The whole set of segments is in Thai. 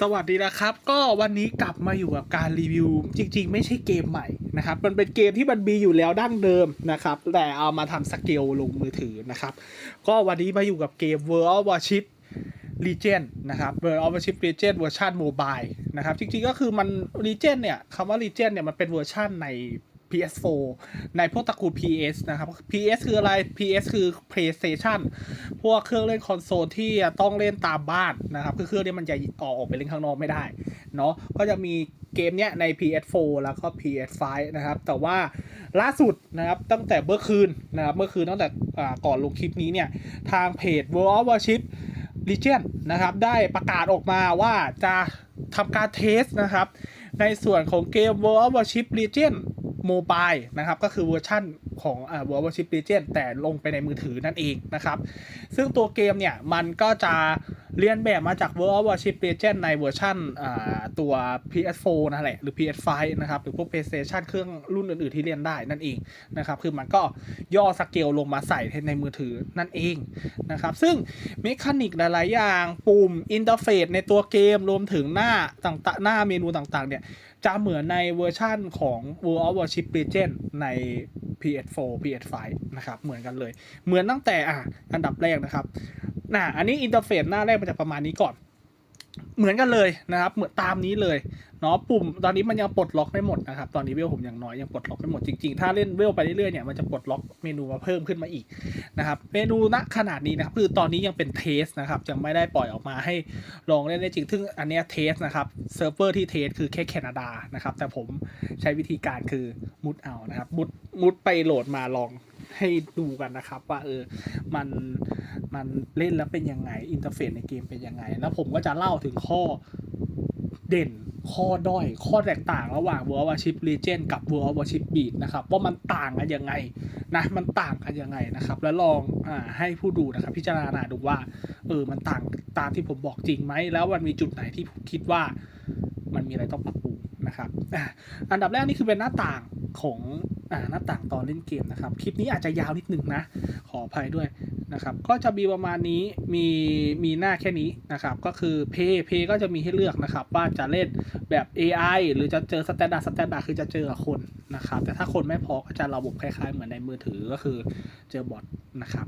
สวัสดีนะครับ ก็วันนี้กลับมาอยู่กับการรีวิว จริง ๆ ไม่ใช่เกมใหม่นะครับ มันเป็นเกมที่มันมีอยู่แล้วดั้งเดิมนะครับ แต่เอามาทำสเกลลงมือถือนะครับ ก็วันนี้มาอยู่กับเกม World of Warship Legion นะครับ World of Warship Legion เวอร์ชันโมบายนะครับ จริง ๆ ก็คือมัน Legion เนี่ยคำว่า Legion เนี่ยมันเป็นเวอร์ชันใน PS4 ในพวกตระกูล PS นะครับ PS คืออะไร PS คือ PlayStation พวกเครื่องเล่นคอนโซลที่ต้องเล่นตามบ้านนะครับ คือเครื่องนี้มันจะออกออกไปเล่นข้างนอกไม่ได้ เนาะก็จะมีเกมเนี้ยใน PS4 แล้วก็ PS5 นะครับ แต่ว่าล่าสุดนะครับตั้งแต่เมื่อคืนนะครับเมื่อคืนตั้งแต่ก่อนลงคลิปนี้เนี่ย ทางเพจ World of Warship Legion นะครับ ได้ประกาศออกมาว่าจะทำการเทสนะครับ ในส่วนของเกม World of Warship Legion โมบายนะครับ ก็คือเวอร์ชั่นของอ่า World of Warship Legion แต่ลงไปในมือถือนั่นเองนะครับ ซึ่งตัวเกมเนี่ย มันก็จะเรียนแบบมาจาก World of Warship Legion ในเวอร์ชันอ่าตัว PS4 นั่นแหละ หรือ PS5 นะครับ หรือพวก PlayStation เครื่องรุ่นอื่นๆที่เรียนได้นั่นเองนะครับ คือมันก็ย่อสเกลลงมาใส่ในมือถือนั่นเองนะครับ ซึ่งเมคานิกหลายๆอย่างปุ่มอินเทอร์เฟซในตัวเกมรวมถึงหน้าต่างๆหน้าเมนูต่างๆเนี่ย จะเหมือนในเวอร์ชั่นของ World of Warship Legend ใน PS4 PS5 นะครับ เหมือนกันเลย เหมือนตั้งแต่อะอันดับแรกนะครับน่ะอันนี้อินเทอร์เฟซหน้าแรกมันจะประมาณนี้ก่อน เหมือนกันเลยนะครับ เหมือนตามนี้เลย เนาะปุ่มตอนนี้มันยังปลดล็อกไม่หมดนะครับตอนนี้เวลผมยังน้อยยังปลดล็อกไม่หมดจริงๆ ถ้าเล่นเวลไปเรื่อยๆเนี่ยมันจะปลดล็อกเมนูมาเพิ่มขึ้นมาอีกนะครับเมนูณขนาดนี้นะครับคือตอนนี้ยังเป็นเทสนะครับยังไม่ได้ปล่อยออกมาให้ลองเล่นได้จริงซึ่งอันเนี้ยเทสนะครับเซิร์ฟเวอร์ที่เทสคือแค่แคนาดานะครับแต่ผมใช้วิธีการคือมุดเอานะครับมุดมุดไปโหลดมาลองให้ดูกันนะครับว่าเออมันมันเล่นแล้วเป็นยังไงอินเทอร์เฟซในเกมเป็นยังไง แล้วผมก็จะเล่าถึงข้อเด่น ข้อด้อยข้อแตกต่างระหว่าง World Warship Legend กับ World Warship Beat นะครับว่ามันต่างกันยังไงนะมันต่างกันยังไงนะครับแล้วลองอให้ผู้ดูนะครับพิจารณาดูว่าเออมันต่างตามที่ผมบอกจริงไหมแล้วมันมีจุดไหนที่ผมคิดว่ามันมีอะไรต้องปรับปรุง นะครับอันดับแรกนี่คือเป็นหน้าต่างของอหน้าต่างตอนเล่นเกมนะครับ คลิปนี้อาจจะยาวนิดนึงนะ ขออภัยด้วยนะครับ ก็จะมีประมาณนี้ มีมีหน้าแค่นี้นะครับ ก็คือเพย์เพย์ก็จะมีให้เลือกนะครับ ว่าจะเล่นแบบ AI หรือจะเจอสแตนดาร์ดสแตนดาร์ดคือจะเจอคนนะครับ แต่ถ้าคนไม่พอก็จะระบบคล้ายๆ เหมือนในมือถือก็คือเจอบอทนะครับ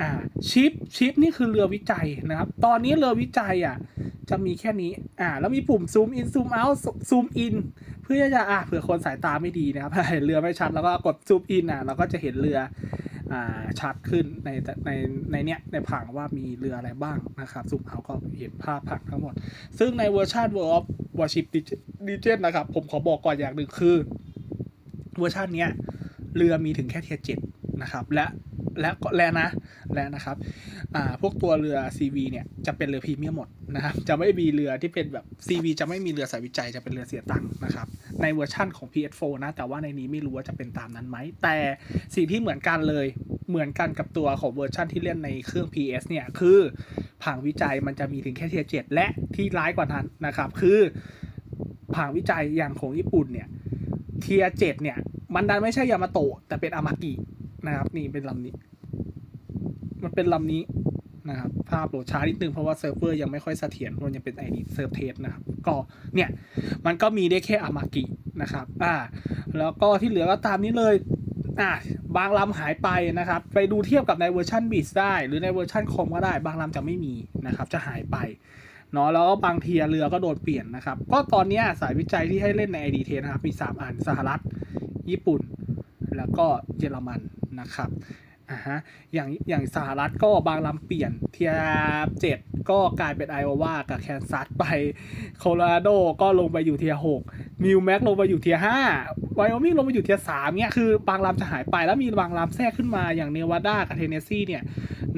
อ่าชิปชิปนี่คือเรือวิจัยนะครับ ตอนนี้เรือวิจัยอะ จะมีแค่นี้ อ่า แล้วมีปุ่มซูมอินซูมเอาซูมอินเพื่อจะอ่าเผื่อคนสายตาไม่ดีนะครับเห็นเรือไม่ชัดแล้วก็กดซูมอินอะเราก็จะเห็นเรืออ่าชัดขึ้นในในในเนี้ยในผังว่ามีเรืออะไรบ้างนะครับซูมเอาก็เห็นภาพผังทั้งหมด ซึ่งในเวอร์ชัน World of Warship Legion นะครับ ผมขอบอกก่อนอย่างหนึ่งคือ เวอร์ชันเนี้ยเรือมีถึงแค่เทียร์เจ็ดนะครับและ และก็และนะและนะครับอ่าพวกตัวเรือ CV เนี่ยจะเป็นเรือพรีเมียมหมดนะครับจะไม่มีเรือที่เป็นแบบ CV จะไม่มีเรือสายวิจัยจะเป็นเรือเสียตังค์นะครับในเวอร์ชั่นของ PS4 นะแต่ว่าในนี้ไม่รู้ว่าจะเป็นตามนั้นไหมแต่สิ่งที่เหมือนกันเลยเหมือนกันกับตัวของเวอร์ชันที่เล่นในเครื่อง PS เนี่ยคือผังวิจัยมันจะมีถึงแค่เทียร์เจ็ดและที่ร้ายกว่านั้นนะครับคือผังวิจัยอย่างของญี่ปุ่นเนี่ยเทียเจ็ดเนี่ยมันดันไม่ใช่ยามาโตะแต่เป็นอามากิ นะครับ นี่เป็นลำนี้ มันเป็นลำนี้นะครับ ภาพโหลดช้านิดนึงเพราะว่าเซิร์ฟเวอร์ยังไม่ค่อยเสถียรมันยังเป็นไอดีเซิร์ฟเทสนะครับ ก็เนี่ยมันก็มีได้แค่อามากินะครับ อ่า แล้วก็ที่เหลือก็ตามนี้เลยอ่าบางลำหายไปนะครับ ไปดูเทียบกับในเวอร์ชันบีสได้ หรือในเวอร์ชันคอมก็ได้ บางลำจะไม่มีนะครับ จะหายไปเนาะแล้วก็บางเทียเรือก็โดนเปลี่ยนนะครับ ก็ตอนนี้สายวิจัยที่ให้เล่นใน ID เทนะครับ มี 3 อันสหรัฐ ญี่ปุ่น แล้วก็เยอรมัน นะครับอ่าฮะอย่างอย่างสหรัฐก็บางลำเปลี่ยนเทียเจ็ดก็กลายเป็นไอโอวากับแคนซัสไปโคโลราโดก็ลงไปอยู่เทียหกนิวแม็กลงไปอยู่เทียห้าไวโอมิงลงไปอยู่เทียสามเนี่ยคือบางลำจะหายไปแล้วมีบางลำแทรกขึ้นมาอย่างเนวาดากับเทนเนสซีเนี่ย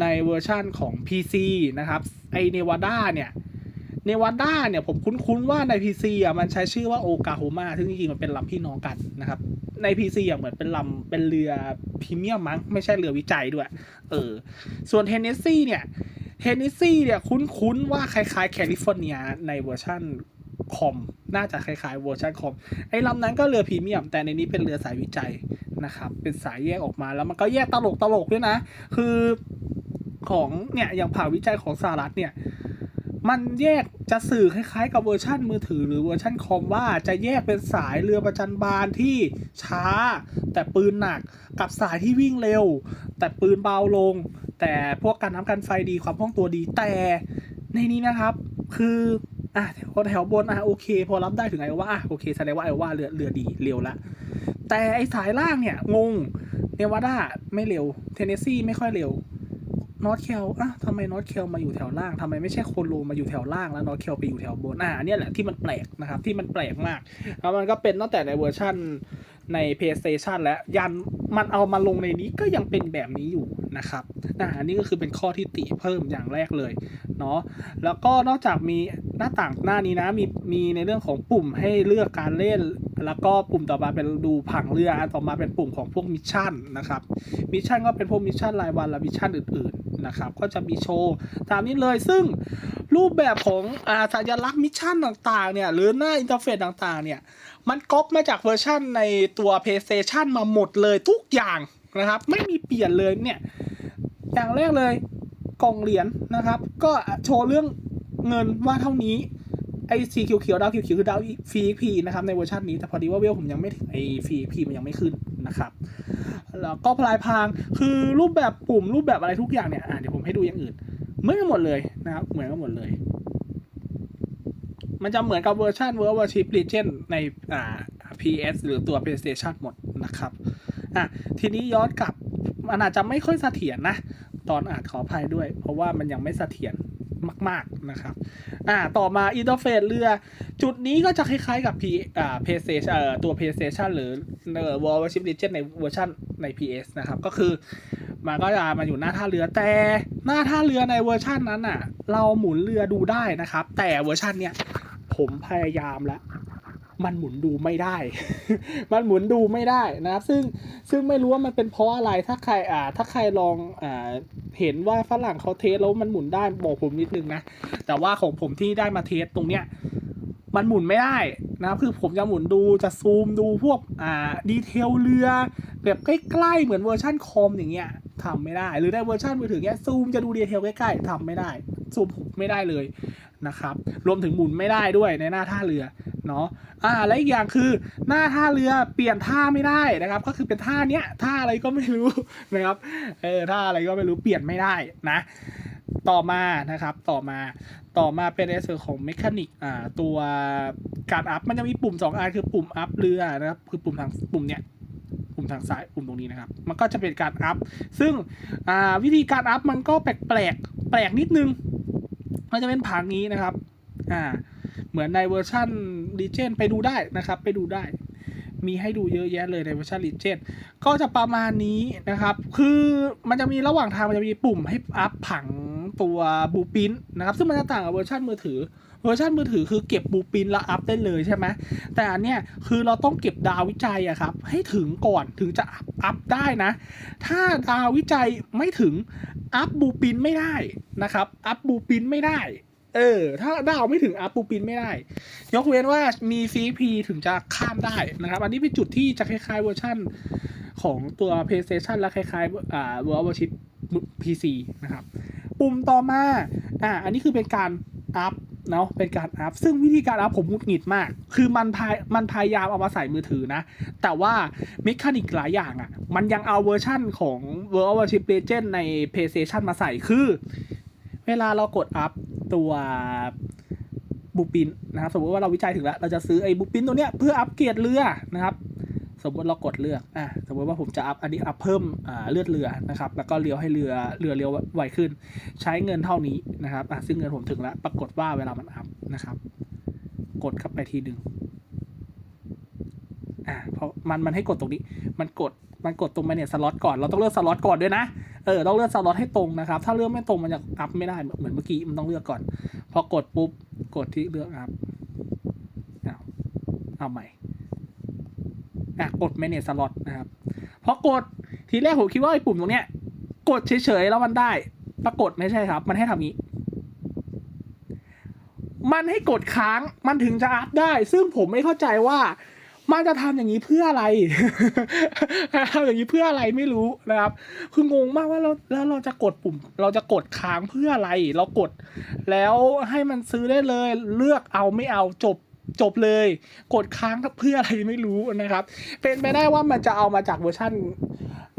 ในเวอร์ชั่นของ PC นะครับไอเนวาดาเนี่ย เนวาดาเนี่ยผมคุ้นๆว่าใน PC อะมันใช้ชื่อว่าโอกาโฮมาซึ่งจริงๆมันเป็นลำพี่น้องกันนะครับ ใน PC อะเหมือนเป็นลำเป็นเรือพรีเมียมมั้งไม่ใช่เรือวิจัยด้วย เออ ส่วนเทนเนสซีเนี่ยเทนเนสซีเนี่ยคุ้นๆว่าคล้ายๆแคลิฟอร์เนียในเวอร์ชั่นคอมน่าจะคล้ายๆเวอร์ชันคอมไอ้ลำนั้นก็เรือพรีเมียม แต่ในนี้เป็นเรือสายวิจัยนะครับ เป็นสายแยกออกมาแล้วมันก็แยกตลกตลกๆด้วยนะ คือของเนี่ยอย่างผ่าวิจัยของสหรัฐเนี่ย มันแยกจะสื่อคล้ายๆ กับเวอร์ชันมือถือหรือเวอร์ชันคอมว่าจะแยกเป็นสายเรือประจันบานที่ช้า แต่ปืนหนักกับสายที่วิ่งเร็ว แต่ปืนเบาลง แต่พวกการน้ำกันไฟดีความคล่องตัวดีแต่ในนี้นะครับ คืออะแถวแถวบนอะโอเค พอรับได้ถึงไอว่าอะโอเคแสดงว่าไอว่าเรือเรือดีเร็วละแต่ไอสายล่างเนี่ยงงเนวาดาไม่เร็วเทนเนสซีไม่ค่อยเร็ว นอตเคลอะทำไมนอตเคลมาอยู่แถวล่างทำไมไม่ใช่โคโลมาอยู่แถวล่างแล้วนอตเคลไปอยู่แถวบนอะอันเนี้ยแหละที่มันแปลกนะครับที่มันแปลกมากแล้วมันก็เป็นตั้งแต่ในเวอร์ชั่นใน PlayStation และยันมันเอามาลงในนี้ก็ยังเป็นแบบนี้อยู่นะครับอะอันนี้ก็คือเป็นข้อที่ติเพิ่มอย่างแรกเลยเนาะแล้วก็นอกจากมีหน้าต่างหน้านี้นะมีมีในเรื่องของปุ่มให้เลือกการเล่น แล้วก็ปุ่มต่อมาเป็นดูผังเรืออันต่อมาเป็นปุ่มของพวกมิชชั่นนะครับมิชชั่นก็เป็นพวกมิชชั่นรายวันและมิชชั่นอื่นๆนะครับก็จะมีโชว์ตามนี้เลยซึ่งรูปแบบของอาสัญลักษณ์มิชชั่นต่างๆเนี่ยหรือหน้าอินเทอร์เฟซต่างๆเนี่ยมันก๊อปมาจากเวอร์ชั่นในตัว PlayStation มาหมดเลยทุกอย่างนะครับไม่มีเปลี่ยนเลยเนี่ยอย่างแรกเลยกล่องเหรียญนะครับ ก็โชว์เรื่องเงินว่าเท่านี้ ไอสีเขียวๆดาวเขียวๆคือดาวฟรีพีนะครับในเวอร์ชันนี้แต่พอดีว่าเวลผมยังไม่ถึงไอฟรีพีมันยังไม่ขึ้นนะครับแล้วก็พลายพางคือรูปแบบปุ่มรูปแบบอะไรทุกอย่างเนี่ยอะเดี๋ยวผมให้ดูอย่างอื่นเหมือนกันหมดเลยนะครับเหมือนกันหมดเลย มันจะเหมือนกับเวอร์ชัน World Warship Legion ในอ่า PS หรือตัว PlayStation หมดนะครับอะทีนี้ย้อนกลับมันอาจจะไม่ค่อยเสถียรนะ ตอนอ่านขออภัยด้วย เพราะว่ามันยังไม่เสถียร มากๆนะครับอ่าต่อมาอินเทอร์เฟซเรือ จุดนี้ก็จะคล้ายๆกับ P อ่า PlayStation เอ่อตัว PlayStation หรือเอ่อ World Warship Legion ในเวอร์ชันใน PS นะครับ ก็คือมันก็จะมาอยู่หน้าท่าเรือแต่หน้าท่าเรือในเวอร์ชันนั้นอะ เราหมุนเรือดูได้นะครับ แต่เวอร์ชันเนี้ยผมพยายามแล้ว มันหมุนดูไม่ได้ มันหมุนดูไม่ได้นะครับ ซึ่งซึ่งไม่รู้ว่ามันเป็นเพราะอะไร ถ้าใครอ่า ถ้าใครลองอ่าเห็นว่าฝรั่งเขาเทสแล้วมันหมุนได้บอกผมนิดนึงนะ แต่ว่าของผมที่ได้มาเทสตรงเนี้ย มันหมุนไม่ได้นะครับคือผมจะหมุนดูจะซูมดูพวกอ่าดีเทลเรือแบบใกล้ๆเหมือนเวอร์ชันคอมอย่างเงี้ยทำไม่ได้ หรือในเวอร์ชันมือถือเงี้ยซูมจะดูดีเทลใกล้ๆทำไม่ได้ซูมไม่ได้เลย นะครับ รวมถึงหมุนไม่ได้ด้วยในหน้าท่าเรือเนาะอ่าและอีกอย่างคือหน้าท่าเรือเปลี่ยนท่าไม่ได้นะครับ ก็คือเป็นท่าเนี้ยท่าอะไรก็ไม่รู้นะครับเออท่าอะไรก็ไม่รู้เปลี่ยนไม่ได้นะ ต่อมานะครับต่อมาต่อมาเป็นในส่วนของเมคานิกอ่าตัวการอัพมันจะมีปุ่มสองอันคือปุ่มอัพเรือนะครับคือปุ่มทางปุ่มเนี้ยปุ่มทางซ้ายปุ่มตรงนี้นะครับ มันก็จะเป็นการอัพซึ่งอ่าวิธีการอัพมันก็แปลกแปลกแปลกนิดนึง มันจะเป็นผังนี้นะครับ อ่า เหมือนในเวอร์ชันลีเจนไปดูได้นะครับ ไปดูได้ มีให้ดูเยอะแยะเลยในเวอร์ชันลีเจนก็จะประมาณนี้นะครับ คือมันจะมีระหว่างทางมันจะมีปุ่มให้อัพผังตัวบูปินนะครับ ซึ่งมันจะต่างกับเวอร์ชันมือถือ เวอร์ชันมือถือคือเก็บบูปินแล้วอัพได้เลยใช่ไหมแต่อันเนี้ยคือเราต้องเก็บดาววิจัยอะครับ ให้ถึงก่อนถึงจะอัพได้นะ ถ้าดาววิจัยไม่ถึงอัพบูปินไม่ได้นะครับ อัพบูปินไม่ได้ เออ ถ้าดาวไม่ถึงอัพบูปินไม่ได้ ยกเว้นว่ามี CP ถึงจะข้ามได้นะครับ อันนี้เป็นจุดที่จะคล้ายๆเวอร์ชันของตัว PlayStation และคล้ายๆอ่า World Warship PC นะครับ ปุ่มต่อมา อ่า อันนี้คือเป็นการอัพ เนาะเป็นการอัพซึ่งวิธีการอัพผมหงุดหงิดมาก คือมันพายมันพยายามเอามาใส่มือถือนะ แต่ว่าเมคานิกหลายอย่างอะ่ะ มันยังเอาเวอร์ชั่นของ World Warship Legend ใน PlayStation มาใส่คือ เวลาเรากดอัพตัวบูปินนะครับสมมติว่าเราวิจัยถึงแล้ว เราจะซื้อไอ้บูปินตัวเนี้ยเพื่ออัปเกรดเรือนะครับ สมมติเรากดเลือกอะสมมติว่าผมจะอัพอันนี้อัพเพิ่มอ่าเลือดเรือนะครับแล้วก็เลี้ยวให้เรือเรือเลี้ยวไวขึ้น ใช้เงินเท่านี้นะครับอะซึ่งเงินผมถึงแล้วปรากฏว่าเวลามันอัพนะครับ กดเข้าไปทีหนึ่งอะเพราะมันมันให้กดตรงนี้มันกดมันกดตรงมาเนี่ยสล็อตก่อนเราต้องเลือกสล็อตก่อนด้วยนะเออต้องเลือกสล็อตให้ตรงนะครับ ถ้าเลือกไม่ตรงมันจะอัพไม่ได้เหมือนเมื่อกี้มันต้องเลือกก่อน พอกดปุ๊บกดที่เลือกอัพเอาเอาใหม่ อะกด manage slot นะครับพอกดทีแรกผมคิดว่าไอ้ปุ่มตรงเนี้ย กดเฉยๆแล้วมันได้ ปรากฏไม่ใช่ครับ มันให้ทำงี้ มันให้กดค้างมันถึงจะอัพได้ ซึ่งผมไม่เข้าใจว่ามันจะทำอย่างนี้เพื่ออะไรทำอย่างนี้เพื่ออะไรไม่รู้นะครับ คืองงมากว่าเราแล้วเราจะกดปุ่ม เราจะกดค้างเพื่ออะไร เรากด แล้วให้มันซื้อได้เลย เลือกเอาไม่เอาจบ จบเลย กดค้างเพื่ออะไรไม่รู้นะครับ เป็นไปได้ว่ามันจะเอามาจากเวอร์ชัน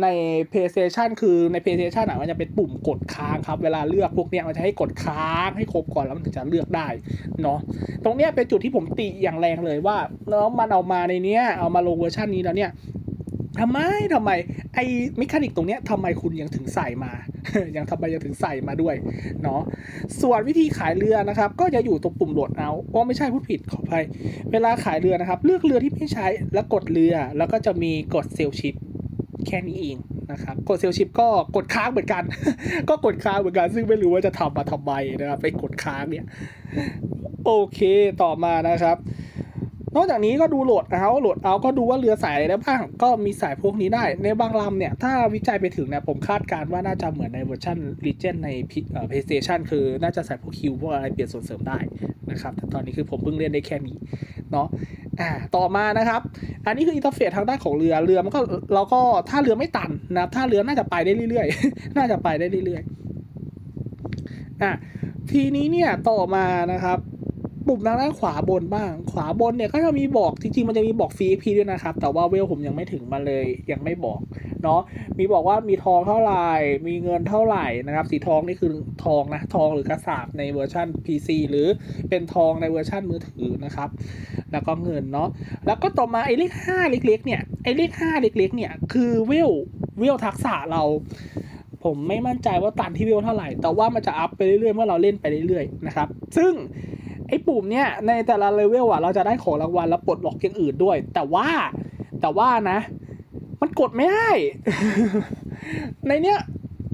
ใน PlayStation คือใน PlayStation อะมันจะเป็นปุ่มกดค้างครับ เวลาเลือกพวกเนี้ยมันจะให้กดค้างให้ครบก่อนแล้วมันถึงจะเลือกได้เนาะตรงเนี้ยเป็นจุดที่ผมติอย่างแรงเลยว่าแล้วมันเอามาในเนี้ยเอามาลงเวอร์ชันนี้แล้วเนี่ย ทำไมทำไม ไอ้มิคานิกตรงเนี้ยทำไมคุณยังถึงใส่มา ยังทำไมยังถึงใส่มาด้วยเนาะส่วนวิธีขายเรือนะครับ ก็จะอยู่ตรงปุ่มโหลดเอาโอ้ไม่ใช่พูดผิดขออภัยเวลาขายเรือนะครับ เลือกเรือที่ไม่ใช้แล้วกดเรือ แล้วก็จะมีกดเซลชิปแค่นี้เองนะครับกดเซลชิปก็กดค้างเหมือนกัน ก็กดค้างเหมือนกัน ซึ่งไม่รู้ว่าจะทำมาทำไมนะครับไปกดค้างเนี่ยโอเคต่อมานะครับ นอกจากนี้ก็ดูโหลดเอาโหลดเอาก็ดูว่าเรือสายอะไรได้บ้าง ก็มีสายพวกนี้ได้ ในบางลำเนี่ย ถ้าวิจัยไปถึงเนี่ยผมคาดการณ์ว่าน่าจะเหมือนในเวอร์ชัน Legend ใน P- เอ่อ PlayStation คือน่าจะใส่พวกคิวพวกอะไรเปลี่ยนส่วนเสริมได้นะครับแต่ตอนนี้คือผมเพิ่งเล่นได้แค่นี้เนาะอ่าต่อมานะครับ อันนี้คืออินเทอร์เฟซทางด้านของเรือเรือมันก็เราก็ถ้าเรือไม่ตันนะถ้าเรือน่าจะไปได้เรื่อยๆ น่าจะไปได้เรื่อยๆอะทีนี้เนี่ยต่อมานะครับ ปุ่มทางด้านขวาบนบ้าง ขวาบนเนี่ยก็จะมีบอกจริงๆมันจะมีบอกฟรีพีด้วยนะครับ แต่ว่าเวลผมยังไม่ถึงมาเลยยังไม่บอกเนาะมีบอกว่ามีทองเท่าไหร่มีเงินเท่าไหร่นะครับ สีทองนี่คือทองนะทองหรือกระสาบในเวอร์ชัน PC หรือเป็นทองในเวอร์ชันมือถือนะครับ แล้วก็เงินเนาะแล้วก็ต่อมาไอ้เลขห้าเล็กๆเนี่ยไอ้เลขห้าเล็กๆเนี่ยคือเวลเวลทักษะเราผมไม่มั่นใจว่าตันที่เวลเท่าไหร่ แต่ว่ามันจะอัพไปเรื่อยๆ เมื่อเราเล่นไปเรื่อยๆ นะครับ ซึ่ง ไอ้ปุ่มเนี่ยในแต่ละเลเวลอะเราจะได้ของรางวัลแล้วปลดล็อกอย่างอื่นด้วย แต่ว่าแต่ว่านะ มันกดไม่ได้ ในเนี้ย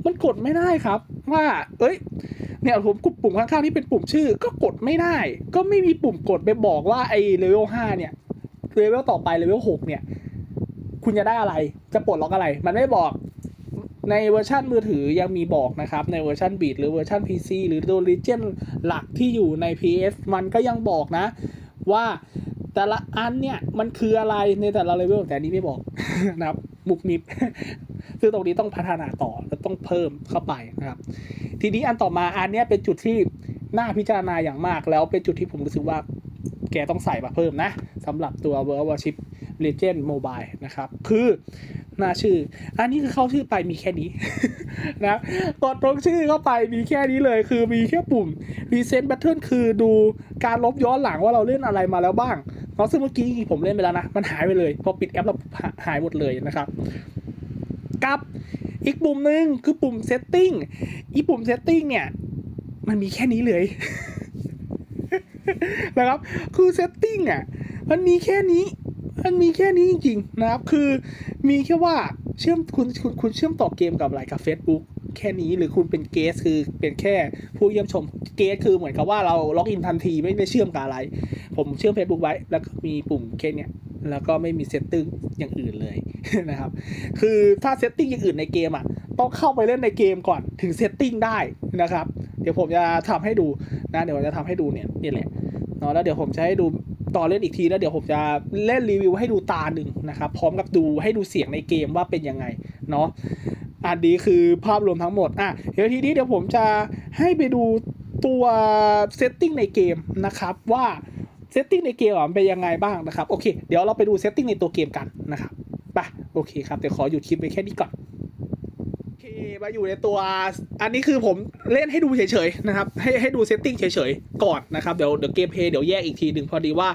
มันกดไม่ได้ครับ ว่า เอ้ย เนี่ยผมกดปุ่มข้างๆที่เป็นปุ่มชื่อ ก็กดไม่ได้ ก็ไม่มีปุ่มกดไปบอกว่าไอ้เลเวลห้าเนี่ยเลเวลต่อไปเลเวลหกเนี่ย คุณจะได้อะไร จะปลดล็อกอะไร มันไม่บอก ในเวอร์ชันมือถือยังมีบอกนะครับ ในเวอร์ชันบีทหรือเวอร์ชัน PC หรือตัว Legend หลักที่อยู่ใน PS มันก็ยังบอกนะ ว่าแต่ละอันเนี่ย มันคืออะไรในแต่ละเลเวลแต่อันนี้ไม่บอกนะครับมุกมิบซึ่งตรงนี้ต้องพัฒนาต่อและต้องเพิ่มเข้าไปนะครับ ทีนี้อันต่อมาอันเนี้ยเป็นจุดที่น่าพิจารณาอย่างมาก แล้วเป็นจุดที่ผมรู้สึกว่าแกต้องใส่มาเพิ่มนะสำหรับตัว World Warship Legend Mobile นะครับ คือ หน้าชื่อ อันนี้คือเข้าชื่อไปมีแค่นี้นะกดตรงชื่อเข้าไปมีแค่นี้เลย คือมีแค่ปุ่ม Recent Battle คือดูการลบย้อนหลังว่าเราเล่นอะไรมาแล้วบ้างเพราะซึ่งเมื่อกี้ผมเล่นไปแล้วนะ มันหายไปเลย พอปิดแอปแล้วหายหมดเลยนะครับกับอีกปุ่มหนึ่งคือปุ่ม Setting อีปุ่ม Setting เนี่ย มันมีแค่นี้เลยนะครับ คือ Setting อะ มันมีแค่นี้ มันมีแค่นี้จริงๆนะครับ คือมีแค่ว่าเชื่อมคุณคุณคุณเชื่อมต่อเกมกับอะไรกับ Facebook แค่นี้หรือคุณเป็นเกสคือเป็นแค่ผู้เยี่ยมชมเกสคือเหมือนกับว่าเราล็อกอินทันทีไม่ได้เชื่อมกับอะไร ผมเชื่อม Facebook ไว้ แล้วก็มีปุ่มแค่นี้แล้วก็ไม่มีเซตติ้งอย่างอื่นเลยนะครับ คือถ้าเซตติ้งอย่างอื่นในเกมอะต้องเข้าไปเล่นในเกมก่อนถึงเซตติ้งได้นะครับ เดี๋ยวผมจะทำให้ดูนะเดี๋ยวผมจะทำให้ดูเนี่ยนี่แหละเนาะแล้วเดี๋ยวผมจะให้ดู ต่อเล่นอีกทีแล้วเดี๋ยวผมจะเล่นรีวิวให้ดูตาหนึ่งนะครับ พร้อมกับดูให้ดูเสียงในเกมว่าเป็นยังไงเนาะอันนี้คือภาพรวมทั้งหมดอะเดี๋ยวทีนี้เดี๋ยวผมจะให้ไปดูตัวเซตติ้งในเกมนะครับว่าเซตติ้งในเกมมันเป็นยังไงบ้างนะครับ โอเค เดี๋ยวเราไปดูเซตติ้งในตัวเกมกันนะครับไปโอเคครับ เดี๋ยวขอหยุดคลิปไปแค่นี้ก่อน มาอยู่ในตัวอันนี้คือผมเล่นให้ดูเฉยๆนะครับให้ให้ดูเซตติ้งเฉยๆก่อนนะครับเดี๋ยวเดี๋ยวเกมเพย์เดี๋ยวแยกอีกทีหนึ่งพอดีว่า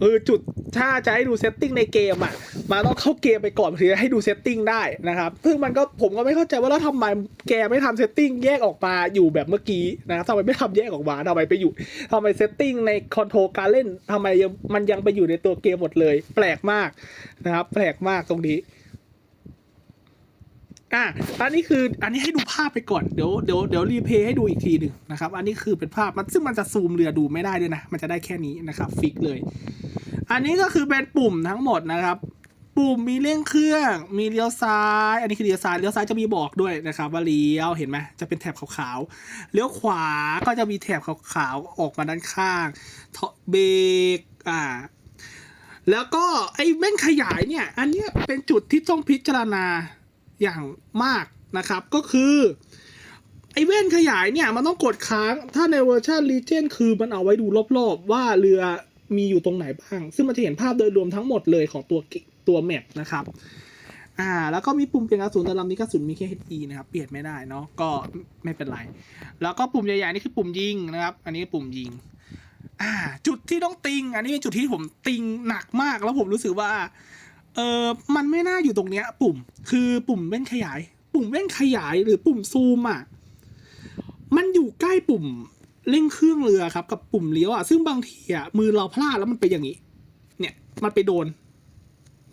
เออจุดถ้าจะให้ดูเซตติ้งในเกมอะมาต้องเข้าเกมไปก่อนถึงจะให้ดูเซตติ้งได้นะครับซึ่งมันก็ผมก็ไม่เข้าใจว่าแล้วทำไมแกไม่ทำเซตติ้งแยกออกมาอยู่แบบเมื่อกี้นะครับทำไมไม่ทำแยกออกมาทำไมไปอยู่ทำไมเซตติ้งในคอนโทรลการเล่นทำไมมันยังไปอยู่ในตัวเกมหมดเลย แปลกมากนะครับแปลกมากตรงนี้ อะอันนี้คืออันนี้ให้ดูภาพไปก่อน เดี๋ยวเดี๋ยวเดี๋ยวรีเพย์ให้ดูอีกทีหนึ่งนะครับ อันนี้คือเป็นภาพมันซึ่งมันจะซูมเรือดูไม่ได้ด้วยนะ มันจะได้แค่นี้นะครับฟิกเลย อันนี้ก็คือเป็นปุ่มทั้งหมดนะครับ ปุ่มมีเร่งเครื่อง มีเลี้ยวซ้าย อันนี้คือเลี้ยวซ้าย เลี้ยวซ้ายจะมีบอกด้วยนะครับว่าเลี้ยว เห็นไหมจะเป็นแถบขาวๆ เลี้ยวขวาก็จะมีแถบขาวๆออกมาด้านข้างเบรก อ่าแล้วก็ไอ้แม่งขยายเนี่ย อันนี้เป็นจุดที่ต้องพิจารณา อย่างมากนะครับ ก็คือไอ้แว่นขยายเนี่ยมันต้องกดค้างถ้าในเวอร์ชัน Legion คือมันเอาไว้ดูรอบๆ ว่าเรือมีอยู่ตรงไหนบ้าง ซึ่งมันจะเห็นภาพโดยรวมทั้งหมดเลยของตัวตัวแมปนะครับอ่าแล้วก็มีปุ่มเปลี่ยนกระสุนแต่ลำนี้กระสุนมีแค่ HE นะครับเปลี่ยนไม่ได้เนาะก็ไม่เป็นไร แล้วก็ปุ่มใหญ่ๆนี่คือปุ่มยิงนะครับ อันนี้ปุ่มยิงอ่าจุดที่ต้องติง อันนี้เป็นจุดที่ผมติงหนักมากแล้วผมรู้สึกว่า เออมันไม่น่าอยู่ตรงเนี้ย ปุ่ม คือปุ่มเว้นขยาย ปุ่มเว้นขยายหรือปุ่มซูมอะ มันอยู่ใกล้ปุ่มเร่งเครื่องเรือครับ กับปุ่มเลี้ยวอะ ซึ่งบางทีอะมือเราพลาดแล้วมันไปอย่างนี้ เนี่ย มันไปโดน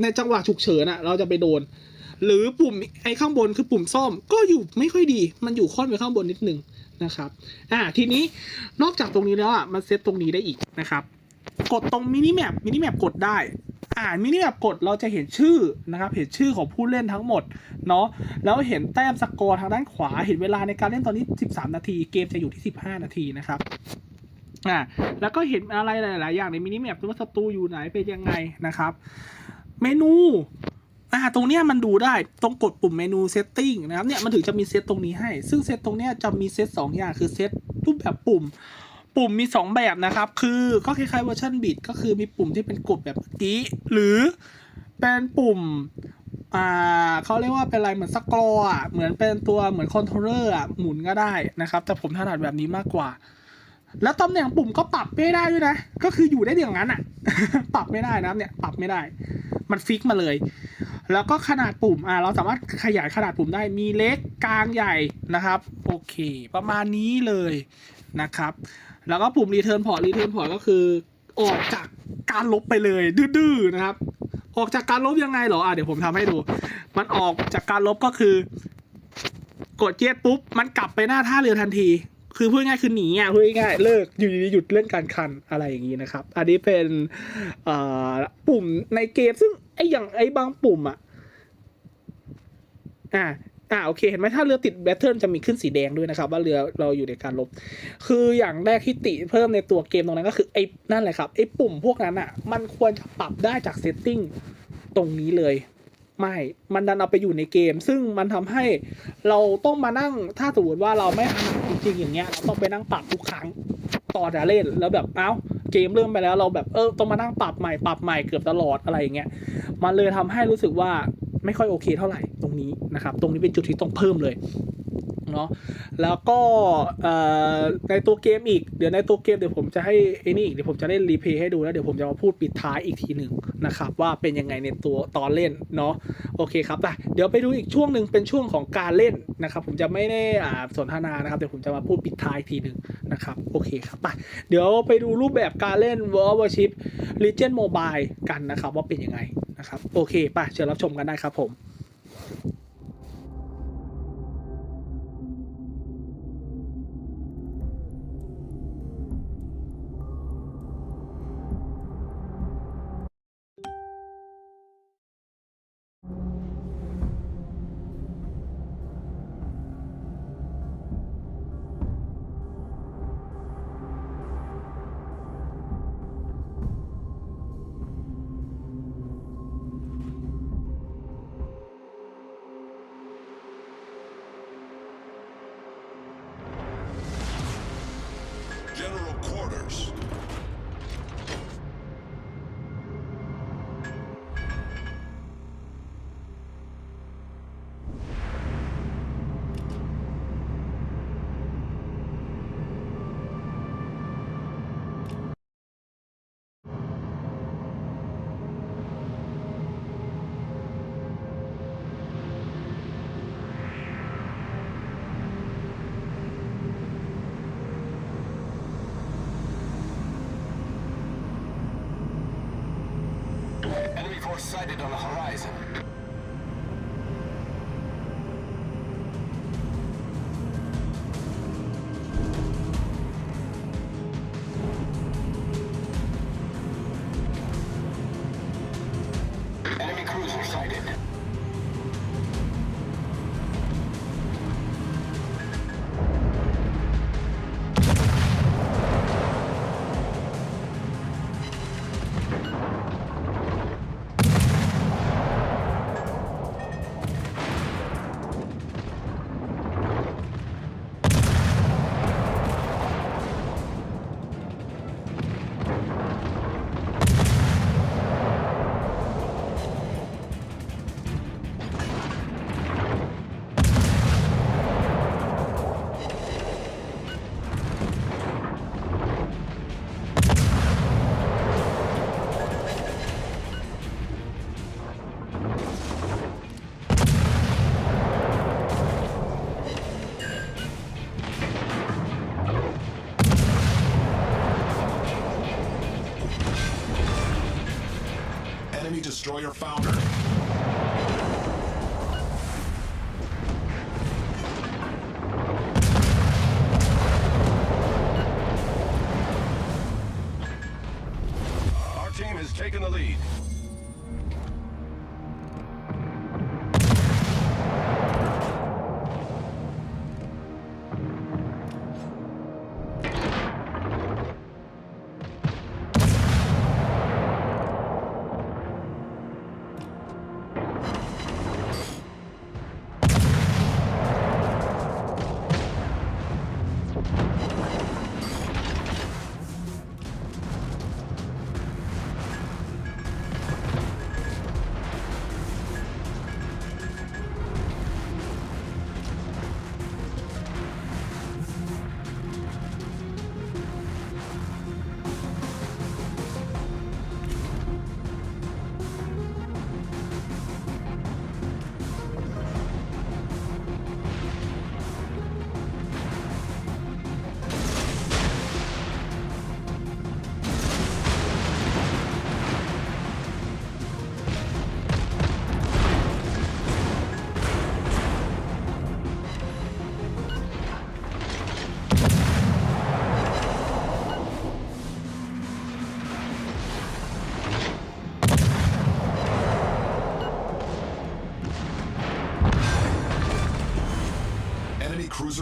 ในจังหวะฉุกเฉินอะ เราจะไปโดน หรือปุ่มไอ้ข้างบนคือปุ่มซ่อม ก็อยู่ไม่ค่อยดี มันอยู่ค่อนไปข้างบนนิดนึงนะครับ อ่า ทีนี้นอกจากตรงนี้แล้วอะ มันเซตตรงนี้ได้อีกนะครับ กดตรงมินิแมปมินิแมปกดได้ อ่ามินิแมปกดเราจะเห็นชื่อนะครับ เห็นชื่อของผู้เล่นทั้งหมดเนาะแล้วเห็นแต้มสกอร์ทางด้านขวา เห็นเวลาในการเล่นตอนนี้ 13 นาที เกมจะอยู่ที่ 15 นาทีนะครับอ่าแล้วก็เห็นอะไรหลาย ๆ อย่างในมินิแมปว่าศัตรูอยู่ไหนเป็นยังไงนะครับ เมนูอ่าตรงเนี้ยมันดูได้ต้องกดปุ่มเมนูเซตติ้งนะครับเนี่ยมันถึงจะมีเซตตรงนี้ให้ ซึ่งเซตตรงเนี้ยจะมีเซตสองอย่างคือเซตรูปแบบปุ่ม ปุ่มมี 2 แบบนะครับ คือก็คล้ายๆเวอร์ชันบิดก็คือมีปุ่มที่เป็นกดแบบเมื่อกี้ หรือเป็นปุ่มอ่าเขาเรียกว่าเป็นอะไรเหมือนสกรออะเหมือนเป็นตัวเหมือนคอนโทรลเลอร์อะหมุนก็ได้นะครับ แต่ผมถนัดแบบนี้มากกว่า แล้วตำแหน่งปุ่มก็ปรับไม่ได้ด้วยนะ ก็คืออยู่ได้อย่างนั้นอะ ปรับไม่ได้นะเนี่ยปรับไม่ได้ มันฟิกมาเลย แล้วก็ขนาดปุ่มอ่าเราสามารถขยายขนาดปุ่มได้มีเล็กกลางใหญ่นะครับ โอเค ประมาณนี้เลยนะครับ แล้วก็ปุ่ม return port return port ก็คือออกจากการลบไปเลยดื้อๆนะครับ ออกจากการลบยังไงเหรออะเดี๋ยวผมทำให้ดู มันออกจากการลบก็คือ กดเจ็ตปุ๊บ มันกลับไปหน้าท่าเรือทันที คือพูดง่ายคือหนีอะพูดง่ายเลิกอยู่ดีๆหยุดเล่นการคันอะไรอย่างนี้นะครับ อันนี้เป็นปุ่มในเกมซึ่งไอ้อย่างไอ้บางปุ่มอะอ่า อ่าโอเคเห็นไหมถ้าเรือติดแบตเทิลจะมีขึ้นสีแดงด้วยนะครับ ว่าเรือเราอยู่ในการลบ คืออย่างแรกที่ติเพิ่มในตัวเกมตรงนั้นก็คือไอ้นั่นแหละครับไอ้ปุ่มพวกนั้นอะ มันควรจะปรับได้จากเซตติ้งตรงนี้เลยไม่ มันดันเอาไปอยู่ในเกม ซึ่งมันทำให้เราต้องมานั่ง ถ้าสมมติว่าเราไม่ถนัดจริงๆอย่างเงี้ย เราต้องไปนั่งปรับทุกครั้งตอนจะเล่น แล้วแบบเอ้า เกมเริ่มไปแล้ว เราแบบ เออ ต้องมานั่งปรับใหม่ ปรับใหม่เกือบตลอดอะไรอย่างเงี้ย มันเลยทำให้รู้สึกว่า ไม่ค่อยโอเคเท่าไหร่ตรงนี้นะครับ ตรงนี้เป็นจุดที่ต้องเพิ่มเลยเนาะแล้วก็ในตัวเกมอีก เดี๋ยวในตัวเกมเดี๋ยวผมจะให้ไอ้นี่อีกเดี๋ยวผมจะเล่นรีเพย์ให้ดูแล้วเดี๋ยวผมจะมาพูดปิดท้ายอีกทีหนึ่งนะครับ ว่าเป็นยังไงในตัวตอนเล่นเนาะโอเคครับอะเดี๋ยวไปดูอีกช่วงหนึ่งเป็นช่วงของการเล่นนะครับ ผมจะไม่ได้อ่าสนทนานะครับเดี๋ยวผมจะมาพูดปิดท้ายอีกทีหนึ่งนะครับโอเคครับไปเดี๋ยวไปดูรูปแบบการเล่น World of Warship Legend Mobile กันนะครับ ว่าเป็นยังไง นะครับ โอเคไปเชิญรับชมกันได้ครับผม Force sighted on the horizon. Destroyer founder.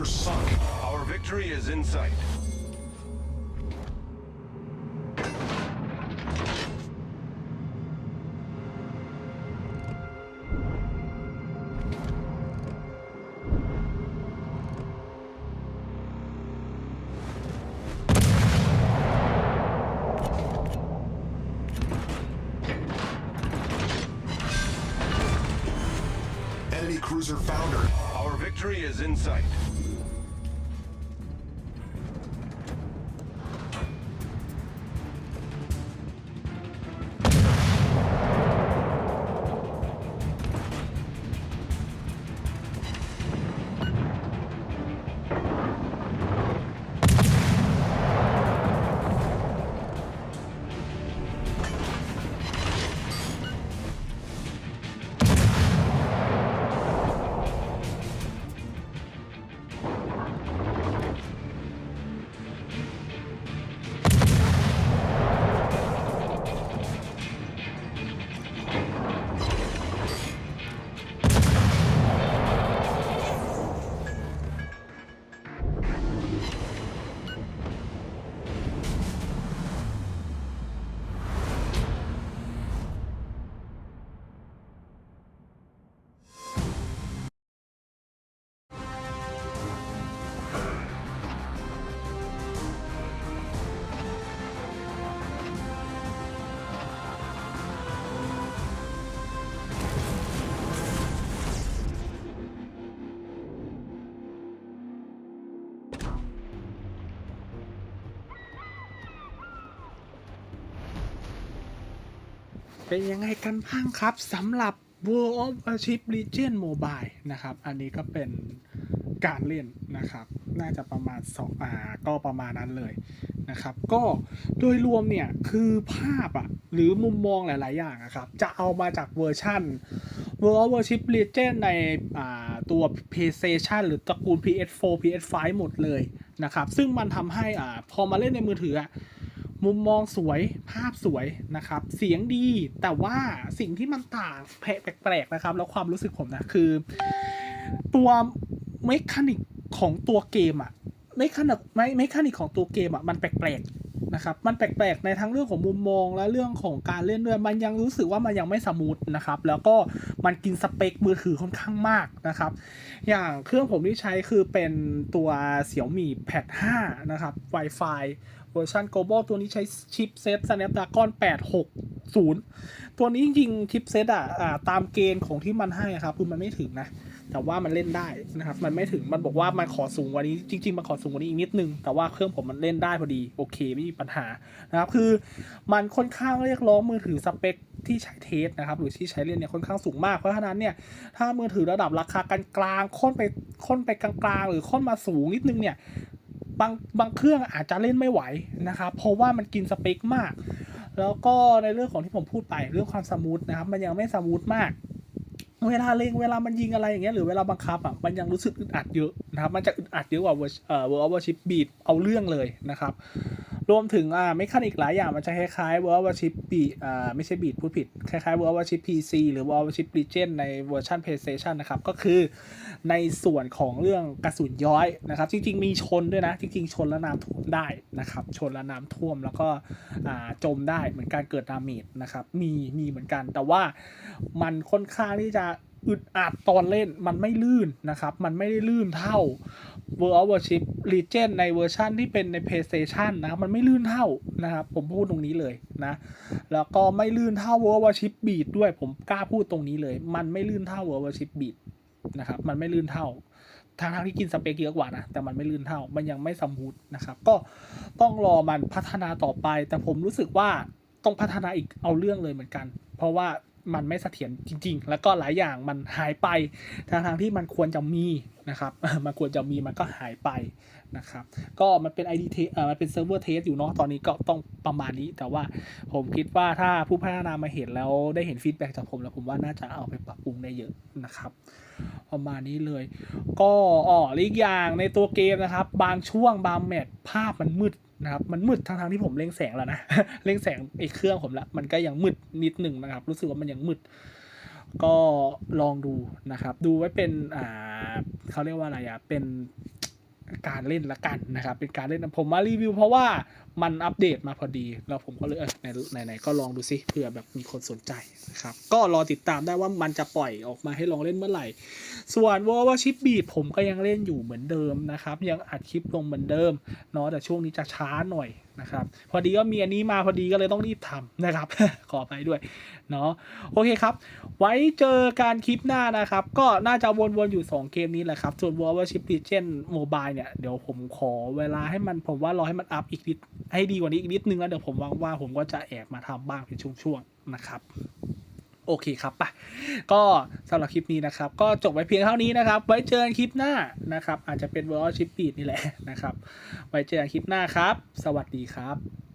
Enemy sunk. Our victory is in sight. Enemy cruiser foundered. Our victory is in sight.. เป็นยังไงกันบ้างครับสำหรับ World of Warship Legion Mobile นะครับ อันนี้ก็เป็นการเล่นนะครับ น่าจะประมาณสองอ่าก็ประมาณนั้นเลยนะครับ ก็โดยรวมเนี่ย คือภาพอะหรือมุมมองหลาย ๆ อย่างอะครับ จะเอามาจากเวอร์ชัน World of Warship Legion ในอ่าตัว PlayStation หรือตระกูล PS4 PS5 หมดเลยนะครับ ซึ่งมันทำให้อ่าพอมาเล่นในมือถืออะ มุมมองสวยภาพสวยนะครับ เสียงดีแต่ว่าสิ่งที่มันต่างแปลกๆนะครับ แล้วความรู้สึกผมนะคือ ตัวเมคานิกของตัวเกมอะเมคานิกไม่เมคานิกของตัวเกมอะมันแปลกๆนะครับ มันแปลกๆในทั้งเรื่องของมุมมองและเรื่องของการเล่นด้วยมันยังรู้สึกว่ามันยังไม่สมูทนะครับ แล้วก็มันกินสเปคมือถือค่อนข้างมากนะครับ อย่างเครื่องผมที่ใช้คือเป็นตัวเสี่ยวมี่ Pad 5นะครับ Wi-Fi เวอร์ชัน global ตัวนี้ใช้ชิปเซต Snapdragon 860 ตัวนี้จริงๆชิปเซตอะอ่าตามเกณฑ์ของที่มันให้ครับคือมันไม่ถึงนะ แต่ว่ามันเล่นได้นะครับ มันไม่ถึงมันบอกว่ามันขอสูงกว่านี้ จริง ๆ มันขอสูงกว่านี้อีกนิดนึง แต่ว่าเครื่องผมมันเล่นได้พอดี โอเค ไม่มีปัญหานะครับ คือมันค่อนข้างเรียกร้องมือถือสเปคที่ใช้เทสนะครับ หรือที่ใช้เล่นเนี่ยค่อนข้างสูงมาก เพราะฉะนั้นเนี่ย ถ้ามือถือระดับราคากลางๆค่นไปค่นไปกลางๆ หรือค่นมาสูงนิดนึงเนี่ย บางบางเครื่องอาจจะเล่นไม่ไหวนะครับเพราะว่ามันกินสเปคมาก แล้วก็ในเรื่องของที่ผมพูดไปเรื่องความสมูทนะครับมันยังไม่สมูทมาก เวลาเล็งเวลามันยิงอะไรอย่างเงี้ยหรือเวลาบังคับอะมันยังรู้สึกอึดอัดเยอะนะครับมันจะอึดอัดเยอะกว่าเวอร์เอ่อร์ชิปบีดเอาเรื่องเลยนะครับ รวมถึงอ่าไม่คันอีกหลายอย่างมันจะคล้ายๆ World of Warship B อ่าไม่ใช่ Beat พูดผิด คล้ายๆ World of Warship PC หรือ World of Warship Legion ในเวอร์ชัน PlayStation นะครับ ก็คือในส่วนของเรื่องกระสุนย้อยนะครับ จริง ๆ มีชนด้วยนะ จริง ๆ ชนแล้วน้ำท่วมได้นะครับ ชนแล้วน้ำท่วมแล้วก็อ่าจมได้เหมือนการเกิดดาเมจนะครับมีมีเหมือนกัน แต่ว่ามันค่อนข้างที่จะอึดอัดตอนเล่นมันไม่ลื่นนะครับ มันไม่ได้ลื่นเท่า World of Warship Legion ในเวอร์ชันที่เป็นใน PlayStation นะมันไม่ลื่นเท่านะครับผมพูดตรงนี้เลยนะ แล้วก็ไม่ลื่นเท่า World of Warship Beat ด้วยผมกล้าพูดตรงนี้เลย มันไม่ลื่นเท่า World of Warship Beat นะครับมันไม่ลื่นเท่าทางทางที่กินสเปคเยอะกว่านะแต่มันไม่ลื่นเท่า มันยังไม่สมูทนะครับ ก็ต้องรอมันพัฒนาต่อไป แต่ผมรู้สึกว่าต้องพัฒนาอีกเอาเรื่องเลยเหมือนกัน เพราะว่า มันไม่เสถียรจริง ๆ แล้วก็หลายอย่างมันหายไปทางทางที่มันควรจะมีนะครับมันควรจะมีมันก็หายไปนะครับก็มันเป็น ID เทเอ่อมันเป็นเซิร์ฟเวอร์เทสอยู่เนาะตอนนี้ก็ต้องประมาณนี้ แต่ว่าผมคิดว่าถ้าผู้พัฒนามาเห็นแล้วได้เห็นฟีดแบ็กจากผมแล้วผมว่าน่าจะเอาไปปรับปรุงได้เยอะนะครับประมาณนี้เลย ก็อ๋อละอีกอย่างในตัวเกมนะครับ บางช่วงบางแมตช์ภาพมันมืด นะครับมันมืดทางทงๆที่ผมเล็งแสงแล้วนะเล็งแสงไอ้เครื่องผมละมันก็ยังมืดนิดหนึ่งนะครับ รู้สึกว่ามันยังมืด ก็ลองดูนะครับ ดูไว้เป็นอ่าเขาเรียกว่าอะไรอะเป็น การเล่นละกันนะครับ เป็นการเล่นผมมารีวิว เพราะว่ามันอัปเดตมาพอดี แล้วผมก็เลยเออไหนไหนก็ลองดูสิเผื่อแบบมีคนสนใจนะครับ ก็รอติดตามได้ว่ามันจะปล่อยออกมาให้ลองเล่นเมื่อไหร่ ส่วน w o r w a r Ship Beat ผมก็ยังเล่นอยู่เหมือนเดิมนะครับ ยังอัดคลิปลงเหมือนเดิมเนาะแต่ช่วงนี้จะช้าหน่อย นะครับพอดีก็มีอันนี้มาพอดีก็เลยต้องรีบทำนะครับ ขอไปด้วยเนาะโอเคครับ ไว้เจอการคลิปหน้านะครับ ก็น่าจะวนๆอยู่ 2 เกมนี้แหละครับ ส่วน w a r Ship Legion Mobile เนี่ย เดี๋ยวผมขอเวลาให้มันผมว่ารอให้มันอัพอีกนิดให้ดีกว่านี้อีกนิดนึงแล้วเดี๋ยวผมว่างๆผมก็จะแอบมาทำบ้างเป็นช่วงๆนะครับ โอเคครับปะก็สำหรับคลิปนี้นะครับ ก็จบไว้เพียงเท่านี้นะครับ ไว้เจอกันคลิปหน้านะครับ อาจจะเป็น World of Ship Beat นี่แหละนะครับ ไว้เจอกันคลิปหน้าครับ สวัสดีครับ